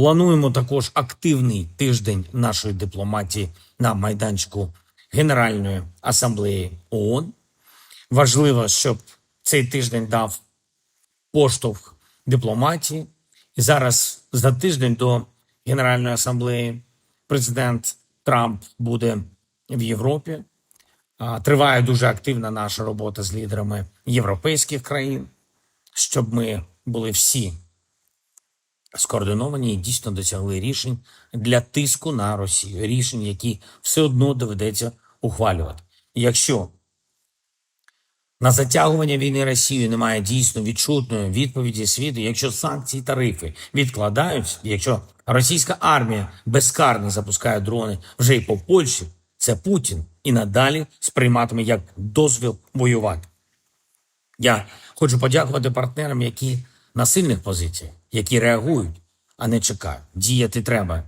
Плануємо також активний тиждень нашої дипломатії на майданчику Генеральної асамблеї ООН. Важливо, щоб цей тиждень дав поштовх дипломатії. І зараз за тиждень до Генеральної асамблеї президент Трамп буде в Європі. Триває дуже активна наша робота з лідерами європейських країн, щоб ми були всі скоординовані і дійсно досягли рішень для тиску на Росію. Рішень, які все одно доведеться ухвалювати. Якщо на затягування війни Росією немає дійсно відчутної відповіді світу, якщо санкції, тарифи відкладаються, якщо російська армія безкарно запускає дрони вже й по Польщі, це Путін і надалі сприйматиме як дозвіл воювати. Я хочу подякувати партнерам, які на сильних позиціях, які реагують, а не чекають. Діяти треба